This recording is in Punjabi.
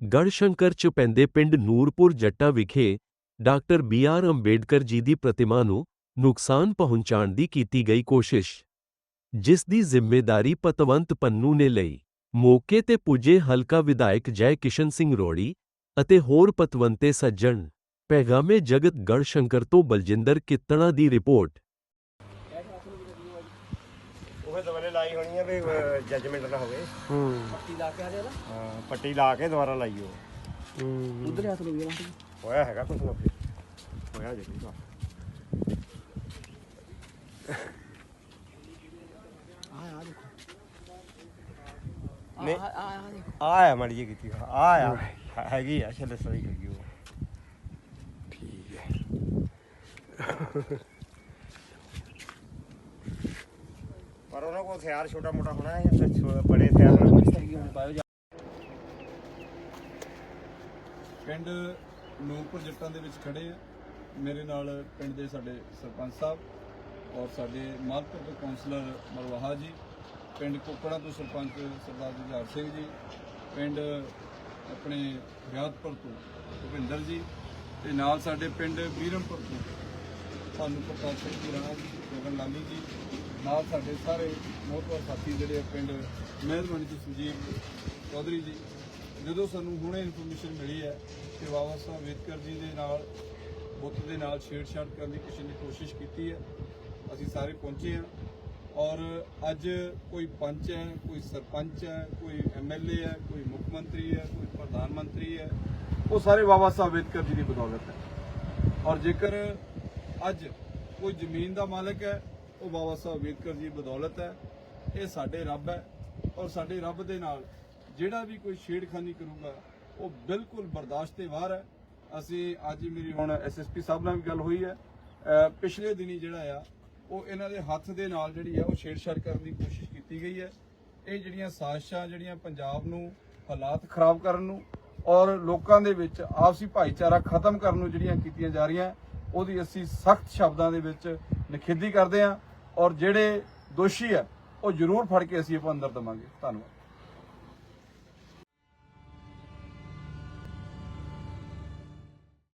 ਗੜਸ਼ੰਕਰ ਚ ਪੈਂਦੇ ਪਿੰਡ ਨੂਰਪੁਰ ਜੱਟਾ ਵਿਖੇ doctor B R Ambedkar ji ਦੀ ਪ੍ਰਤਿਮਾ ਨੂੰ ਨੁਕਸਾਨ ਪਹੁੰਚਾਉਣ ਦੀ ਕੀਤੀ ਗਈ ਕੋਸ਼ਿਸ਼, ਜਿਸ ਦੀ ਜ਼ਿੰਮੇਦਾਰੀ ਪਤਵੰਤ ਪੰਨੂ ਨੇ ਲਈ। ਮੌਕੇ ਤੇ ਪੁੱਜੇ ਹਲਕਾ ਵਿਧਾਇਕ ਜੈ ਕਿਸ਼ਨ ਸਿੰਘ ਰੋੜੀ ਅਤੇ ਹੋਰ ਪਤਵੰਤੇ ਸੱਜਣ। ਪੈਗਾਮੇ ਜਗਤ ਗੜਸ਼ੰਕਰ ਤੋਂ ਬਲਜਿੰਦਰ ਕਿੱਤਣਾ ਦੀ ਰਿਪੋਰਟ। ਉਹ ਦੁਬਾਰੇ ਲਾਈ ਹੋਣੀ ਆ ਵੀ ਜੱਜਮੈਂਟ ਨਾ ਹੋਵੇ। ਹੂੰ। ਪੱਟੀ ਲਾ ਕੇ ਆ ਰਿਹਾ ਨਾ? ਹਾਂ ਪੱਟੀ ਲਾ ਕੇ ਦੁਬਾਰਾ ਲਾਈਓ। ਹੂੰ। ਉਧਰ ਹੱਥ ਨੂੰ ਗਿਆ ਹੋਇਆ ਹੈਗਾ ਕੁਝ ਨਾ ਕੁਛ। ਹੋਇਆ ਜ਼ਰੂਰ ਆ ਆ ਆ ਦੇਖੋ। ਨਹੀਂ। ਆ ਆ ਆ ਦੇਖੋ। ਆ ਆ ਮੜੀ ਜੀ ਕੀਤੀ ਆ ਹੈਗੀ ਆ ਛੱਲੇ ਸਹੀ ਹੈਗੀ ਉਹ। ਠੀਕ ਹੈ। ਪਰ ਉਹਨਾਂ ਕੋਲ ਹਥਿਆਰ ਛੋਟਾ ਮੋਟਾ ਹੋਣਾ ਹੈ ਜਾਂ ਫਿਰ ਬੜੇ ਹਥਿਆਰ ਹੋਣੇ ਪਿੰਡ ਨੂਰਪੁਰ ਜੱਟਾਂ ਦੇ ਵਿੱਚ ਖੜੇ ਆ। ਮੇਰੇ ਨਾਲ ਪਿੰਡ ਦੇ ਸਾਡੇ ਸਰਪੰਚ ਸਾਹਿਬ ਔਰ ਸਾਡੇ ਮਾਲਪੁਰ ਤੋਂ ਕਾਉਂਸਲਰ ਮਰਵਾਹਾ ਜੀ, ਪਿੰਡ ਕੋਕੜਾ ਤੋਂ ਸਰਪੰਚ ਸਰਦਾਰ ਜੁਝਾਰ ਸਿੰਘ ਜੀ, ਪਿੰਡ ਆਪਣੇ ਰਿਆਦਪੁਰ ਤੋਂ ਭੁਪਿੰਦਰ ਜੀ ਤੇ ਨਾਲ ਸਾਡੇ ਪਿੰਡ ਬੀਰਮਪੁਰ ਤੋਂ ਸਾਨੂੰ ਪ੍ਰਕਾਸ਼ ਸਿੰਘ ਜੀ ਰਾਣਾ ਜੀ ਗਗਨ ਲਾਲੀ ਜੀ ਨਾਲ ਸਾਡੇ ਸਾਰੇ ਮੋਹਤਵਰ ਸਾਥੀ ਜਿਹੜੇ ਆ ਪਿੰਡ ਮਿਹਰਬਾਨੀ ਜੀ ਸੁਜੀਤ ਚੌਧਰੀ ਜੀ, ਜਦੋਂ ਸਾਨੂੰ ਹੁਣੇ ਇਨਫੋਰਮੇਸ਼ਨ ਮਿਲੀ ਹੈ ਕਿ ਬਾਬਾ ਸਾਹਿਬ ਅੰਬੇਦਕਰ ਜੀ ਦੇ ਨਾਲ, ਬੁੱਤ ਦੇ ਨਾਲ ਛੇੜਛਾੜ ਕਰਨ ਦੀ ਕਿਸੇ ਨੇ ਕੋਸ਼ਿਸ਼ ਕੀਤੀ ਹੈ, ਅਸੀਂ ਸਾਰੇ ਪਹੁੰਚੇ ਹਾਂ ਔਰ ਅੱਜ ਕੋਈ ਪੰਚ ਹੈ, ਕੋਈ ਸਰਪੰਚ ਹੈ, ਕੋਈ ਐਮਐਲਏ ਹੈ, ਕੋਈ ਮੁੱਖ ਮੰਤਰੀ ਹੈ, ਕੋਈ ਪ੍ਰਧਾਨ ਮੰਤਰੀ ਹੈ, ਉਹ ਸਾਰੇ ਬਾਬਾ ਸਾਹਿਬ ਅੰਬੇਦਕਰ ਜੀ ਦੀ ਬਦੌਲਤ ਹੈ। ਔਰ ਜੇਕਰ ਅੱਜ ਕੋਈ ਜ਼ਮੀਨ ਦਾ ਮਾਲਕ ਹੈ ਉਹ ਬਾਬਾ ਸਾਹਿਬ ਅੰਬੇਦਕਰ ਜੀ ਬਦੌਲਤ ਹੈ, ਇਹ ਸਾਡੇ ਰੱਬ ਹੈ ਔਰ ਸਾਡੇ ਰੱਬ ਦੇ ਨਾਲ ਜਿਹੜਾ ਵੀ ਕੋਈ ਛੇੜਖਾਨੀ ਕਰੂਗਾ, ਉਹ ਬਿਲਕੁਲ ਬਰਦਾਸ਼ਤ ਦੇ ਬਾਹਰ ਹੈ। ਅਸੀਂ ਅੱਜ ਮੇਰੀ ਹੁਣ ਐਸਐਸਪੀ ਸਾਹਿਬ ਨਾਲ ਵੀ ਗੱਲ ਹੋਈ ਹੈ। ਪਿਛਲੇ ਦਿਨੀ ਜਿਹੜਾ ਆ, ਉਹ ਇਹਨਾਂ ਦੇ ਹੱਥ ਦੇ ਨਾਲ ਜਿਹੜੀ ਆ, ਉਹ ਛੇੜਛਾੜ ਕਰਨ ਦੀ ਕੋਸ਼ਿਸ਼ ਕੀਤੀ ਗਈ ਹੈ। ਇਹ ਜਿਹੜੀਆਂ ਸਾਜ਼ਿਸ਼ਾਂ, ਜਿਹੜੀਆਂ ਪੰਜਾਬ ਨੂੰ ਹਾਲਾਤ ਖਰਾਬ ਕਰਨ ਨੂੰ ਔਰ ਲੋਕਾਂ ਦੇ ਵਿੱਚ ਆਪਸੀ ਭਾਈਚਾਰਾ ਖਤਮ ਕਰਨ ਨੂੰ ਜਿਹੜੀਆਂ ਕੀਤੀਆਂ ਜਾ ਰਹੀਆਂ, ਉਹਦੀ ਅਸੀਂ ਸਖਤ ਸ਼ਬਦਾਂ ਦੇ ਵਿੱਚ ਨਿਖੇਧੀ ਕਰਦੇ ਹਾਂ ਔਰ ਜਿਹੜੇ ਦੋਸ਼ੀ ਆ, ਉਹ ਜ਼ਰੂਰ ਫੜ ਕੇ ਅਸੀਂ ਆਪਾਂ ਅੰਦਰ ਦਵਾਂਗੇ। ਧੰਨਵਾਦ।